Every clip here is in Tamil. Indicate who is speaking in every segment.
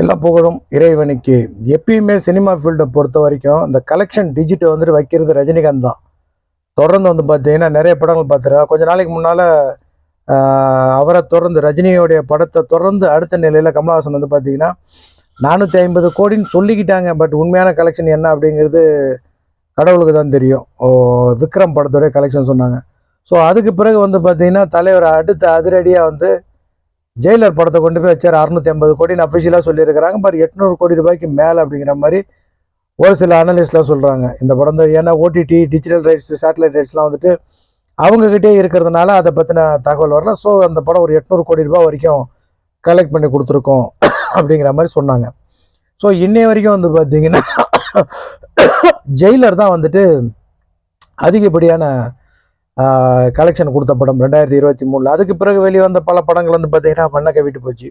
Speaker 1: எல்லா புகழும் இறைவனுக்கு. எப்பயுமே சினிமா ஃபீல்டை பொறுத்த வரைக்கும் இந்த கலெக்ஷன் டிஜிட்டை வந்துட்டு வைக்கிறது ரஜினிகாந்த் தான். தொடர்ந்து வந்து பார்த்தீங்கன்னா நிறைய படங்கள் பார்த்துருக்கேன் கொஞ்ச நாளைக்கு முன்னால் அவரை தொடர்ந்து ரஜினியோடைய படத்தை தொடர்ந்து அடுத்த நிலையில் கமலஹாசன் வந்து பார்த்தீங்கன்னா நானூற்றி ஐம்பது கோடின்னு சொல்லிக்கிட்டாங்க. பட் உண்மையான கலெக்ஷன் என்ன அப்படிங்கிறது கடவுளுக்கு தான் தெரியும். ஓ விக்ரம் படத்தோடைய கலெக்ஷன் சொன்னாங்க. ஸோ அதுக்கு பிறகு வந்து பார்த்திங்கன்னா தலைவர் அடுத்த அதிரடியாக வந்து ஜெயிலர் படத்தை கொண்டு போய் வச்சார். அறுநூத்தி ஐம்பது கோடின்னு அஃபிஷியலாக சொல்லியிருக்கிறாங்க. பட் எட்நூறு கோடி ரூபாய்க்கு மேலே அப்படிங்கிற மாதிரி ஒரு சில அனலிஸ்ட்லாம் சொல்கிறாங்க இந்த படம் தான் ஏன்னா ஓடிடி டிஜிட்டல் ரைட்ஸ் சேட்டலைட் ரைட்ஸ்லாம் வந்துட்டு அவங்கக்கிட்டே இருக்கிறதுனால அதை பற்றின தகவல் வரல. ஸோ அந்த படம் ஒரு எட்நூறு கோடி ரூபாய் வரைக்கும் கலெக்ட் பண்ணி கொடுத்துருக்கோம் அப்படிங்கிற மாதிரி சொன்னாங்க. ஸோ இன்னைய வரைக்கும் வந்து பார்த்தீங்கன்னா ஜெயிலர் தான் வந்துட்டு அதிகப்படியான கலெக்ஷன் கொடுத்த படம் ரெண்டாயிரத்தி இருபத்தி மூணில். அதுக்கு பிறகு வெளியே வந்த பல படங்கள் வந்து பார்த்திங்கன்னா பண்ணக்க விட்டு போச்சு.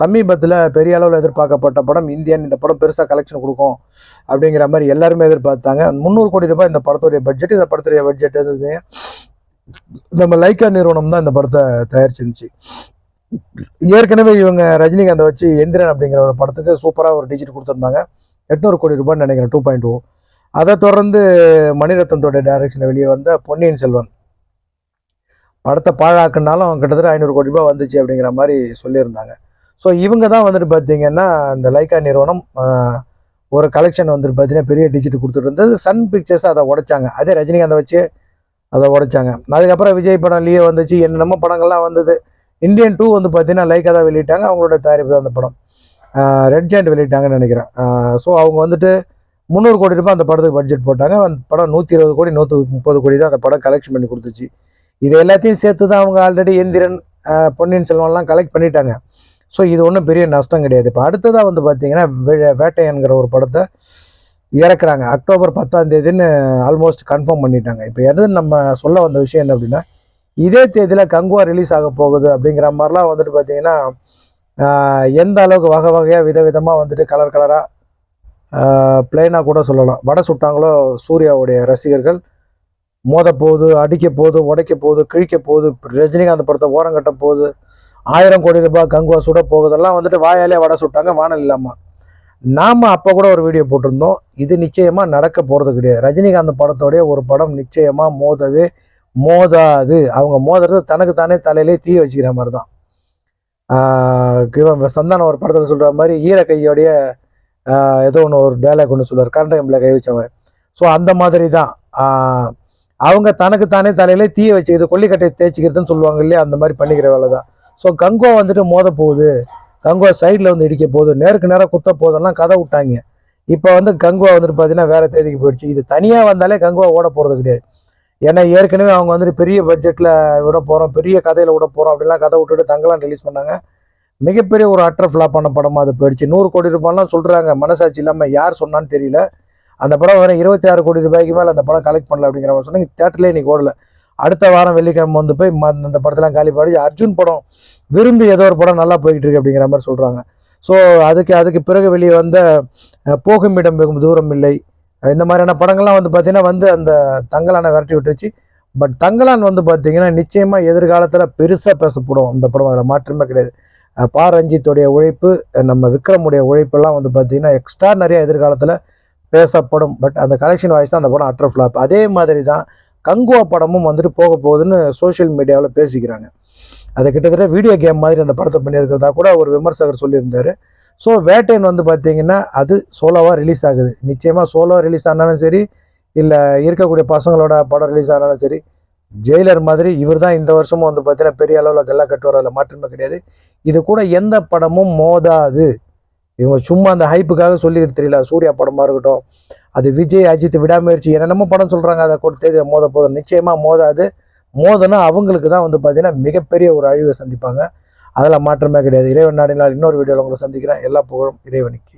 Speaker 1: சமீபத்தில் பெரிய அளவில் எதிர்பார்க்கப்பட்ட படம் இந்தியன் இந்த படம் பெருசாக கலெக்ஷன் கொடுக்கும் அப்படிங்கிற மாதிரி எல்லாருமே எதிர்பார்த்தாங்க. முந்நூறு கோடி ரூபாய் இந்த படத்துடைய பட்ஜெட் இந்த படத்துடைய பட்ஜெட் வந்து நம்ம லைக்கா நிறுவனம் தான் இந்த படத்தை தயாரிச்சிருந்துச்சு. ஏற்கனவே இவங்க ரஜினிகாந்தை வச்சு எந்திரன் அப்படிங்கிற ஒரு படத்துக்கு சூப்பராக ஒரு டிஜிட் கொடுத்துருந்தாங்க. எட்நூறு கோடி ரூபான்னு நினைக்கிறேன் டூ பாயிண்ட் டூ அதை தொடர்ந்து மணிரத்னத்தோட டைரக்ஷனில் வெளியே வந்த பொன்னியின் செல்வன். படத்தை பாழாக்குனாலும் கிட்டத்தட்ட ஐநூறு கோடி ரூபாய் வந்துச்சு அப்படிங்கிற மாதிரி சொல்லியிருந்தாங்க. ஸோ இவங்க தான் வந்துட்டு பார்த்தீங்கன்னா இந்த லைக்கா நிறுவனம் ஒரு கலெக்ஷன் வந்துட்டு பார்த்தீங்கன்னா பெரிய டிஜிட் கொடுத்துட்டு இருந்தது. சன் பிக்சர்ஸ் அதை உடைச்சாங்க. அதே ரஜினிகாந்தை வச்சு அதை உடைச்சாங்க. அதுக்கப்புறம் விஜய் படம் லியோ வந்துச்சு என்னென்னமோ படங்கள்லாம் வந்தது. இந்தியன் டூ வந்து பார்த்தீங்கன்னா லைக்காக தான் வெளியிட்டாங்க. அவங்களோட தயாரிப்பு தான் அந்த படம். ரெட் ஜாயிண்ட் வெளியிட்டாங்கன்னு நினைக்கிறேன். ஸோ அவங்க வந்துட்டு முந்நூறு கோடி ரூபாய் அந்த படத்துக்கு பட்ஜெட் போட்டாங்க. அந்த படம் நூற்றி இருபது கோடி நூற்றி முப்பது கோடி தான் அந்த படம் கலெக்ஷன் பண்ணி கொடுத்துச்சு. இது எல்லாத்தையும் சேர்த்து தான் அவங்க ஆல்ரெடி எந்திரன் பொன்னியின் செல்வன்லாம் கலெக்ட் பண்ணிட்டாங்க. ஸோ இது ஒன்றும் பெரிய நஷ்டம் கிடையாது. இப்போ அடுத்ததாக வந்து பார்த்தீங்கன்னா வே- வேட்டையன்கிற ஒரு படத்தை இறக்குறாங்க. அக்டோபர் பத்தாம் தேதின்னு ஆல்மோஸ்ட் கன்ஃபார்ம் பண்ணிட்டாங்க. இப்போ எது நம்ம சொல்ல வந்த விஷயம் என்ன அப்படின்னா இதே தேதியில் கங்குவா ரிலீஸ் ஆக போகுது அப்படிங்கிற மாதிரிலாம் வந்துட்டு பார்த்தீங்கன்னா எந்த அளவுக்கு வகை வகையாக விதவிதமாக வந்துட்டு கலர் கலராக பிளெயினாக கூட சொல்லலாம். வடை சுட்டாங்களோ சூர்யாவுடைய ரசிகர்கள். மோத போகுது அடிக்க போகுது உடைக்க போகுது கிழிக்க போகுது ரஜினிகாந்த் படத்தை ஓரம் கட்ட போகுது ஆயிரம் கோடி ரூபாய் கங்குவா சுட போகுதெல்லாம் வந்துட்டு வாயாலே வடை சுட்டாங்க வானல் இல்லாமல் நாம் அப்போ கூட ஒரு வீடியோ போட்டிருந்தோம். இது நிச்சயமாக நடக்க போகிறது கிடையாது. ரஜினிகாந்த் படத்தோடைய ஒரு படம் நிச்சயமாக மோதவே மோதாது. அவங்க மோதுறது தனக்கு தானே தலையிலே தீ வச்சுக்கிற மாதிரி தான் சந்தானம் ஒரு படத்தில் சொல்கிற மாதிரி ஈர கையோடைய ஏதோ ஒன்று ஒரு டேலாக் ஒன்று சொல்லுவார். கரண்ட் கம்பில் கை வச்ச மாதிரி. ஸோ அந்த மாதிரி தான் அவங்க தனக்கு தானே தலையிலே தீய வச்சுக்கிறது கொல்லிக்கட்டையை தேய்ச்சிக்கிறதுன்னு சொல்லுவாங்க இல்லையா? அந்த மாதிரி பண்ணிக்கிற வேலை தான் ஸோ கங்குவா வந்துட்டு மோத போகுது. கங்குவா சைடில் வந்து இடிக்க போகுது. நேருக்கு நேராக குத்த போதெல்லாம் கதை விட்டாங்க. இப்போ வந்து கங்குவா வந்துட்டு பார்த்தீங்கன்னா வேறு தேதிக்கு போயிடுச்சு. இது தனியாக வந்தாலே கங்குவா ஓட போகிறது கிடையாது. ஏன்னா ஏற்கனவே அவங்க வந்துட்டு பெரிய பட்ஜெட்டில் விட போகிறோம் பெரிய கதையில் விட போகிறோம் அப்படிலாம் கதை விட்டுட்டு தங்கலாம் ரிலீஸ் பண்ணாங்க. மிகப்பெரிய ஒரு அட்டர் ஃப்ளாப்பான படமாக அது போயிடுச்சு. நூறு கோடி ரூபாய்லாம் சொல்கிறாங்க மனசாட்சி இல்லாமல் யார் சொன்னான்னு தெரியல. அந்த படம் வேறு இருபத்தி ஆறு கோடி ரூபாய்க்கு மேலே அந்த படம் கலெக்ட் பண்ணல அப்படிங்கிற மாதிரி சொன்னாங்க. தேட்டர்லேயே நீ ஓடலை. அடுத்த வாரம் வெள்ளிக்கிழமை வந்து போய் ம- அந்த படத்தெல்லாம் காலி பாடி அர்ஜுன் படம் விருந்து ஏதோ ஒரு படம் நல்லா போய்கிட்டு இருக்கு அப்படிங்கிற மாதிரி சொல்கிறாங்க ஸோ அதுக்கு அதுக்கு பிறகு வெளியே வந்த போகும் இடம் வெகும் தூரம் இல்லை. இந்த மாதிரியான படங்கள்லாம் வந்து பார்த்திங்கன்னா வந்து அந்த தங்கலானை விரட்டி விட்டுருச்சு. பட் தங்கலான் வந்து பார்த்திங்கன்னா நிச்சயமாக எதிர்காலத்தில் பெருசாக பேசப்படும். அந்த படம் அதில் மாற்றமே கிடையாது. பா ரஞ்சித்துடைய உழைப்பு நம்ம விக்ரமுடைய உழைப்பெல்லாம் வந்து பார்த்தீங்கன்னா எக்ஸ்ட்ரா நிறைய எதிர்காலத்தில் பேசப்படும். பட் அந்த கலெக்ஷன் வாய்ஸ் தான் அந்த படம் அட்டர் ஃப்ளாப் அதே மாதிரி தான் கங்குவா படமும் வந்துட்டு போக போகுதுன்னு சோஷியல் மீடியாவில் பேசிக்கிறாங்க. அது கிட்டத்தட்ட வீடியோ கேம் மாதிரி அந்த படத்தை பண்ணியிருக்கிறதா கூட ஒரு விமர்சகர் சொல்லியிருந்தார். ஸோ வேட்டைன் வந்து பார்த்தீங்கன்னா அது சோலோவாக ரிலீஸ் ஆகுது. நிச்சயமாக சோலோவாக ரிலீஸ் ஆனாலும் சரி இல்லை இருக்கக்கூடிய பசங்களோட படம் ரிலீஸ் ஆனாலும் சரி ஜெயிலர் மாதிரி இவர் தான் இந்த வருஷமும் வந்து பார்த்தீங்கன்னா பெரிய அளவில் கல்லா கட்டுவார் அதில் மாற்றமே கிடையாது. இது கூட எந்த படமும் மோதாது. இவங்க சும்மா அந்த ஹைப்புக்காக சொல்லிக்கிட்டு தெரியல. சூர்யா படமாக இருக்கட்டும் அது விஜய் அஜித் விடாமுயற்சி என்னென்னமோ படம் சொல்கிறாங்க அதை கொடுத்து மோத போதும் நிச்சயமாக மோதாது. மோதனா அவங்களுக்கு தான் வந்து பார்த்தீங்கன்னா மிகப்பெரிய ஒரு அழிவை சந்திப்பாங்க. அதில் மாற்றமே கிடையாது. இறைவன் நாடினால் இன்னொரு வீடியோவில் உங்களை சந்திக்கிறேன். எல்லா புகழும் இறைவனுக்கு.